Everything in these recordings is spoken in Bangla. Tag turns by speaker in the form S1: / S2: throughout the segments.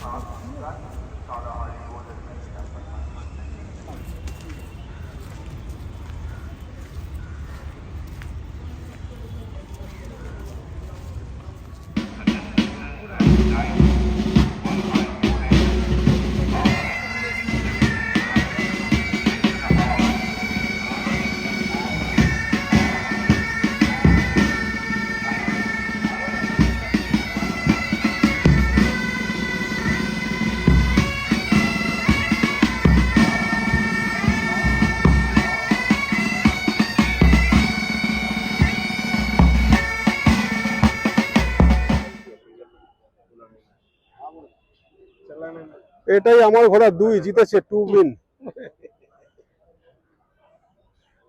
S1: 好来 এটাই আমার ঘোড়া দুই জিতেছে टू विन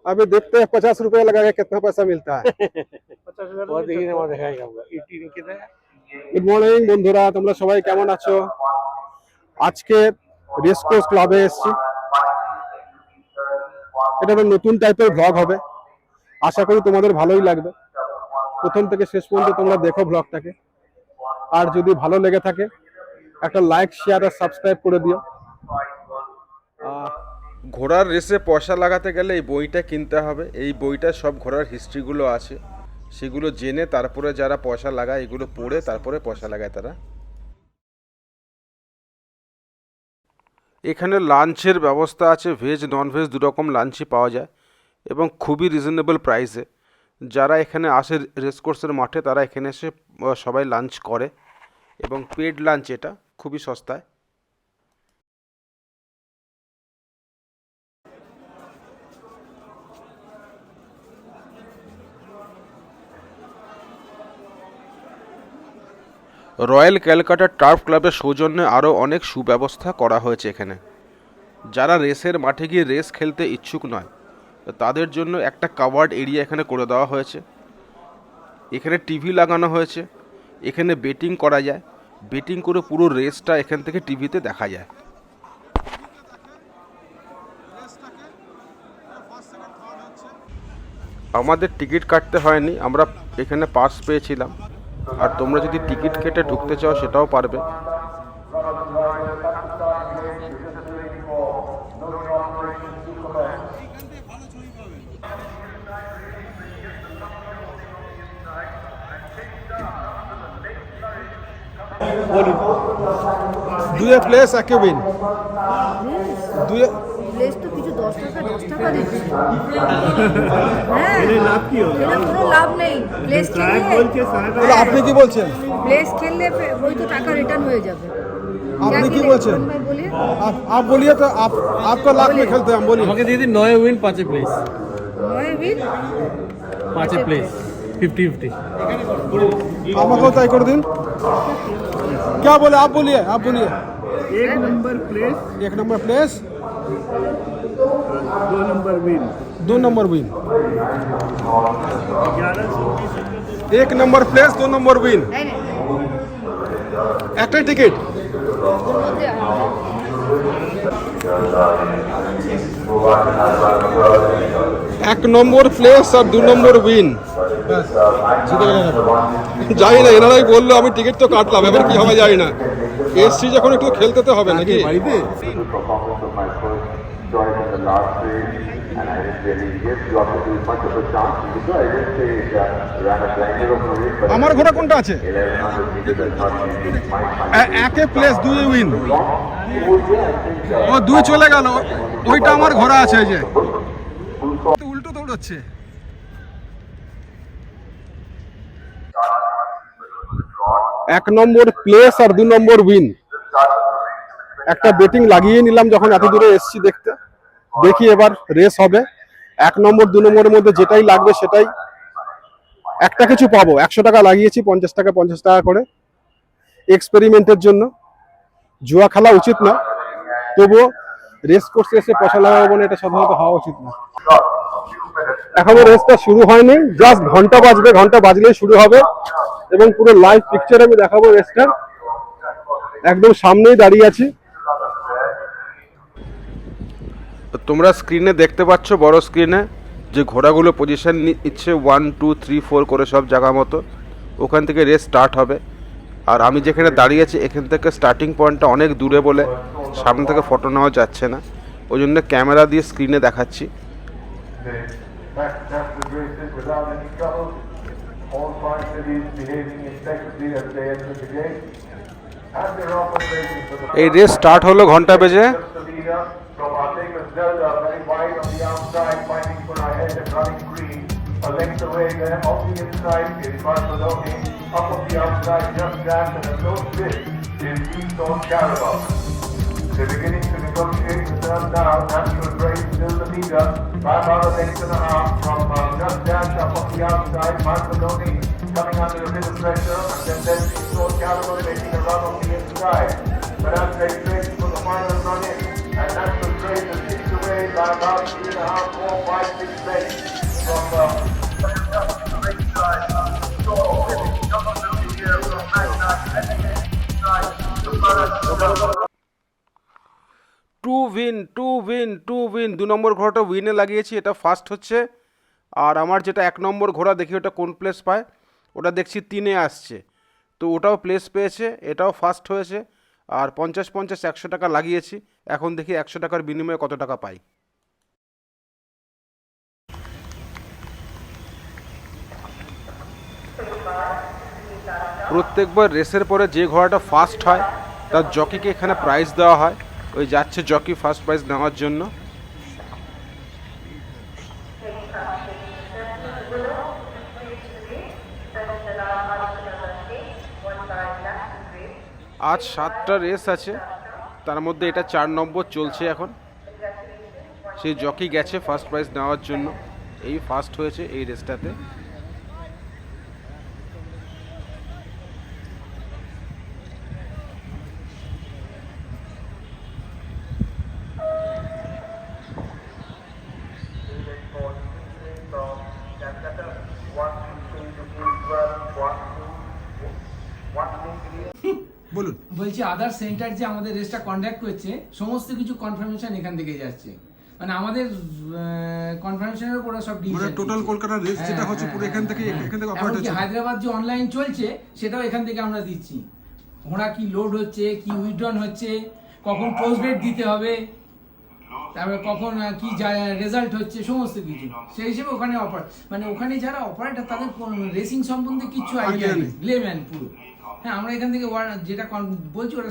S1: अभी देखते हैं पचास रुपया लगा के कितना पैसा मिलता है
S2: वो देखिए ना वो दिखाएगा हमको एटी कितना है
S1: গুড মর্নিং বন্ধুরা তোমরা সবাই কেমন আছো আজকে রেসকোর্স ক্লাবে এসেছি এটা একটা নতুন টাইপের ব্লগ হবে আশা করি তোমাদের ভালোই লাগবে প্রথম থেকে শেষ পর্যন্ত তোমরা দেখো ব্লগটাকে আর যদি ভালো লেগে থাকে একটা লাইক শেয়ার আর সাবস্ক্রাইব করে দিও।
S3: ঘোড়ার রেসে পয়সা লাগাতে গেলে এই বইটা কিনতে হবে। এই বইটা সব ঘোড়ার হিস্ট্রিগুলো আছে। সেগুলো জেনে তারপরে যারা পয়সা লাগায়, এগুলো পড়ে তারপরে পয়সা লাগায় তারা। এখানে লাঞ্চের ব্যবস্থা আছে। ভেজ নন ভেজ দুরকম লাঞ্চই পাওয়া যায় এবং খুবই রিজনেবল প্রাইসে যারা এখানে আসে রেসকোর্সের মাঠে, তারা এখানে এসে সবাই লাঞ্চ করে। এবং পেড লাঞ্চ এটা। খুবই সস্তায়। রয়্যাল ক্যালকাটা টার্ফ ক্লাবের সৌজন্যে আরও অনেক সুব্যবস্থা করা হয়েছে এখানে। যারা রেসের মাঠে গিয়ে রেস খেলতে ইচ্ছুক নয়, তাদের জন্য একটা কাভার্ড এরিয়া এখানে করে দেওয়া হয়েছে। এখানে টিভি লাগানো হয়েছে। এখানে বেটিং করা যায়। বেটিং করে পুরো রেসটা এখান থেকে টিভিতে দেখা যায়। আমাদের টিকিট কাটতে হয়নি, আমরা এখানে পাস পেয়েছিলাম। আর তোমরা যদি টিকিট কেটে ঢুকতে চাও সেটাও পারবে।
S1: দুয়ে প্লেস একে উইন দুয়ে
S4: প্লেস তো কিছু দশ টাকা দশ টাকা দিচ্ছে হ্যাঁ এলে কোনো লাভ নেই প্লেস খেললে
S1: তাহলে আপনি কি বলছেন
S4: প্লেস খেললে ফে- ওই তো টাকা রিটার্ন হয়ে যাবে
S1: আপনি
S4: क्या
S1: কি
S4: खेले?
S1: বলছেন
S4: कौन भाई बोलिए
S1: आप आप बोलिए तो आप आपका लाख में खेलते हैं हम बोलिए
S2: আমাকে দিয়ে দিন নয় উইন পাঁচে প্লেস
S4: নয় উইন
S2: পাঁচে প্লেস ফিফটি ফিফটি
S1: আমাকেও তাই করে দিন क्या बोले आप बोलिए आप बोलिए
S5: एक नंबर प्लेस
S1: एक नंबर प्लेस
S5: दो नंबर विन
S1: दो नंबर विन
S5: ग्यारह सौ
S1: एक नंबर प्लेस दो नंबर विन
S4: नहीं नहीं
S1: একটাই টিকিট
S4: ওর মধ্যে
S1: এক নম্বর প্লেস আর দু নম্বর উইন জানি না, এনারাই বলল, আমি টিকিট তো কাটলাম, এবার কি হবে জানি না। এসছি যখন একটু খেলতে তো হবে নাকি? আমার ঘোড়া কোনটা আছে? একে প্লেস দুই উইন ও, দুই চলে গেল, ওইটা আমার ঘোড়া আছে যে। উল্টো দৌড়াচ্ছে। এক নম্বর প্লেস আর দু নম্বর উইন একটা বেটিং লাগিয়ে নিলাম যখন এত দূরে এসছি দেখতে। দেখি এবার রেস হবে। এক নম্বর, দু নম্বরের মধ্যে যেটাই লাগবে সেটাই। একটা কিছু পাবো। একশো টাকা লাগিয়েছি, পঞ্চাশ টাকা পঞ্চাশ টাকা করে। এক্সপেরিমেন্টের জন্য। জুয়া খেলা উচিত না। তবুও রেস কোর্সে এসে পয়সা লাগাবো না এটা সাধারণত হওয়া উচিত না। এখনও রেসটা শুরু হয়নি। জাস্ট ঘণ্টা বাজবে। ঘণ্টা বাজলেই শুরু হবে। এবং পুরো লাইভ পিকচার আমি দেখাবো রেসটার একদম সামনেই দাঁড়িয়ে আছি।
S3: তোমরা স্ক্রিনে দেখতে পাচ্ছ বড় স্ক্রিনে যে ঘোড়াগুলো পজিশন নিচ্ছে ওয়ান টু থ্রি ফোর করে সব জায়গা মতো। ওখান থেকে রেস স্টার্ট হবে। আর আমি যেখানে দাঁড়িয়ে আছি এখান থেকে স্টার্টিং পয়েন্টটা অনেক দূরে বলে সামনে থেকে ফটো নেওয়া যাচ্ছে না। ওই জন্য ক্যামেরা দিয়ে স্ক্রিনে দেখাচ্ছি।
S6: All five cities behaving impeccably as they enter the gate. And they're off and racing for the
S3: এই রেস স্টার্ট হলো ঘন্টা বেজে
S6: Just the leader from our famous Zelda, very wide on the outside, fighting for our head and running green. A length away there, on the inside is Barcelona. Up on the outside, just that, and a close fifth is Keystone Carabao. They're beginning to negotiate the turn now. Natural Grace still the leader by about length and a half from uh, just dash up on the outside. Barcelona coming under a bit of pressure, and then then Keystone Carabao making a run on the inside. But as they race for the final run in, and Natural Grace is kicked away by about three and a half, four, five, six lengths from uh,
S3: to win to win, দু নম্বর ঘোড়াটা উইনে লাগিয়েছি, এটা ফার্স্ট হচ্ছে। আর আমার যেটা এক নম্বর ঘোড়া, দেখি ওটা কোন প্লেস পায়। ওটা দেখছি তিনে আসছে। তো ওটাও প্লেস পেয়েছে, এটাও ফার্স্ট হয়েছে। আর পঞ্চাশ পঞ্চাশ একশো টাকা লাগিয়েছি, এখন দেখি একশো টাকার বিনিময়ে কত টাকা পাই। প্রত্যেকবার রেসের পরে যে ঘোড়াটা ফার্স্ট হয়, তার জকিকে এখানে প্রাইজ দেওয়া হয়। ওই যাচ্ছে জকি ফার্স্ট প্রাইজ নেওয়ার জন্য। আজ সাতটা রেস আছে, তার মধ্যে এটা চার নম্বর চলছে এখন। সেই জকি গেছে ফার্স্ট প্রাইজ নেওয়ার জন্য। এই ফার্স্ট হয়েছে এই রেসটাতে
S7: বলছি আদার সেন্টার যে আমাদের রেসটা কন্ডাক্ট করছে সমস্ত কিছু কনফার্মেশন এখান থেকে যাচ্ছে। মানে আমাদের কনফার্মেশনের উপর সব
S1: মানে টোটাল কলকাতা রেস
S7: হ্যাঁ,
S1: যেটা হচ্ছে
S7: হ্যাঁ,
S1: পুরো এখান থেকে
S7: হ্যাঁ।
S1: এখান থেকে অপারেট হচ্ছে।
S7: হায়দ্রাবাদ যে অনলাইন চলছে সেটাও এখান থেকে আমরা দিচ্ছি। ঘোড়া কি লোড হচ্ছে কি উইড্রন হচ্ছে কখন পোস্ট দিতে হবে তারপরে কখন কি রেজাল্ট হচ্ছে সমস্ত কিছু। সেই হিসেবে ওখানে অপার মানে ওখানে যারা অপারেটর তাদের রেসিং সম্বন্ধে কিছু আইডিয়া নেই। লেম্যান পুরো। হ্যাঁ আমরা এখান থেকে যেটা বলছি ওরা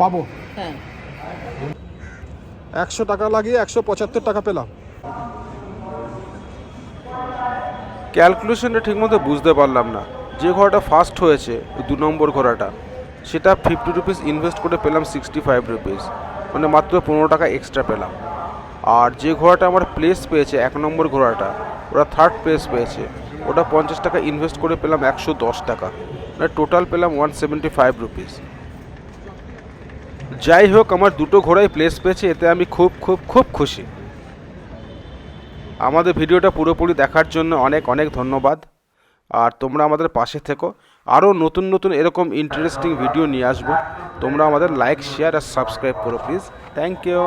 S1: পাবো।
S8: হ্যাঁ।
S1: একশো টাকা লাগিয়ে একশো পঁচাত্তর টাকা পেলাম।
S3: ক্যালকুলেশনটা ঠিকমতো বুঝতে পারলাম না। যে ঘোড়াটা ফার্স্ট হয়েছে দু নম্বর ঘোড়াটা সেটা ফিফটি রুপিস ইনভেস্ট করে পেলাম সিক্সটি ফাইভ রুপিস মানে মাত্র পনেরো টাকা এক্সট্রা পেলাম। আর যে ঘোড়াটা আমার প্লেস পেয়েছে এক নম্বর ঘোড়াটা ওরা থার্ড প্লেস পেয়েছে ওটা পঞ্চাশ টাকা ইনভেস্ট করে পেলাম একশো দশ টাকা মানে টোটাল পেলাম ওয়ান সেভেন্টি ফাইভ রুপিস যাই হোক, আমার দুটো ঘোড়াই প্লেস পেয়েছে, এতে আমি খুব খুব খুব খুশি। আমাদের ভিডিওটা পুরোপুরি দেখার জন্য অনেক অনেক ধন্যবাদ। আর তোমরা আমাদের পাশে থেকো। আরও নতুন নতুন এরকম ইন্টারেস্টিং ভিডিও নিয়ে আসব। তোমরা আমাদের লাইক শেয়ার আর সাবস্ক্রাইব করো প্লিজ থ্যাংক ইউ